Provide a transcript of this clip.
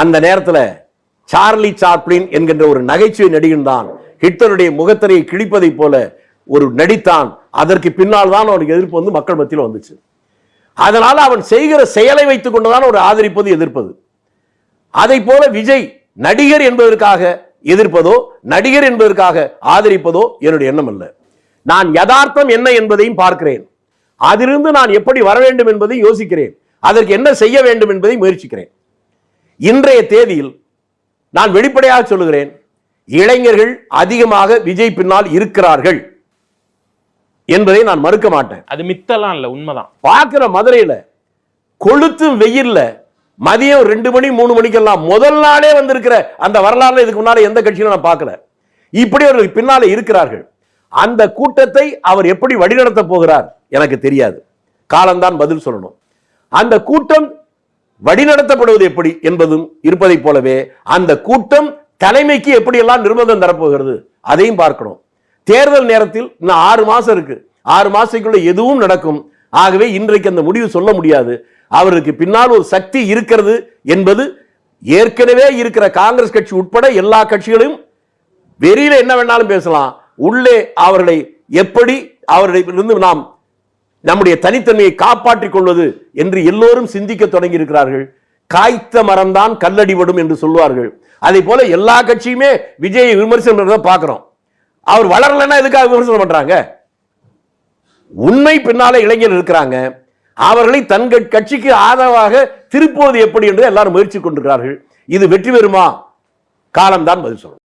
அந்த நேரத்தில் Charlie Chaplin என்கின்ற ஒரு நகைச்சுவை நடிகன் தான் ஹிட்லருடைய முகத்திரையை கிழிப்பதைப் போல ஒரு நடித்தான். அதற்கு பின்னால் தான் அவனுக்கு எதிர்ப்பு வந்து மக்கள் மத்தியில் வந்துச்சு. அதனால் அவன் செய்கிற செயலை வைத்துக் கொண்டுதான் ஒரு ஆதரிப்பது எதிர்ப்பது. அதை போல விஜய் நடிகர் என்பதற்காக எதிர்ப்பதோ நடிகர் என்பதற்காக ஆதரிப்பதோ என்னுடைய எண்ணம் அல்ல. நான் யதார்த்தம் என்ன என்பதையும் பார்க்கிறேன். அதிலிருந்து நான் எப்படி வர வேண்டும் என்பதை யோசிக்கிறேன். அதற்கு என்ன செய்ய வேண்டும் என்பதை முயற்சிக்கிறேன். இன்றைய தேதியில் நான் வெளிப்படையாக சொல்லுகிறேன் இளைஞர்கள் அதிகமாக விஜய் பின்னால் இருக்கிறார்கள் என்பதை நான் மறுக்க மாட்டேன். அது மித்தெல்லாம் இல்ல உண்மைதான். பார்க்கிற மதுரையில கொளுத்தும் வெயில்ல மதியம் ரெண்டு மணி மூணு மணிக்கெல்லாம் முதல் நாளே வந்திருக்கிற அந்த வரலாறுல இதுக்கு முன்னால எந்த கட்சியிலும் நான் பார்க்கல. இப்படி அவர்கள் பின்னாலே இருக்கிறார்கள். அந்த கூட்டத்தை அவர் எப்படி வழிநடத்த போகிறார் எனக்கு தெரியாது. காலம்தான் பதில் சொல்லணும். அந்த கூட்டம் வழிநடத்தப்படுவது எப்படி என்பதும் இருப்பதைப் போலவே அந்த கூட்டம் தலைமைக்கு எப்படியெல்லாம் நிர்பந்தம் தரப்போகிறது அதையும் பார்க்கணும். தேர்தல் நேரத்தில் இன்னும் ஆறு மாசம் இருக்கு. ஆறு மாசத்துக்குள்ள எதுவும் நடக்கும். ஆகவே இன்றைக்கு அந்த முடிவு சொல்ல முடியாது. அவருக்கு பின்னால் ஒரு சக்தி இருக்கிறது என்பது ஏற்கனவே இருக்கிற காங்கிரஸ் கட்சி உட்பட எல்லா கட்சிகளையும் வெளியில என்ன வேணாலும் பேசலாம். உள்ளே அவர்களை எப்படி அவர்களிடமிருந்து நாம் நம்முடைய தனித்தன்மையை காப்பாற்றிக் கொள்வது என்று எல்லோரும் சிந்திக்க தொடங்கி இருக்கிறார்கள் காய்த்த மரம்தான் கல்லடிபடும் என்று சொல்வார்கள். அதே போல எல்லா கட்சியுமே விஜயை விமர்சனம் பண்றதை பார்க்கிறோம். அவர் வளரலைன்னா எதுக்காக விமர்சனம் பண்றாங்க? உண்மை பின்னால இளைஞர் இருக்கிறாங்க. அவர்களை தங்கள் கட்சிக்கு ஆதரவாக திருப்புவது எப்படி என்று எல்லாரும் முயற்சி கொண்டிருக்கிறார்கள். இது வெற்றி பெறுமா? காலம்தான் பதில் சொல்லும்.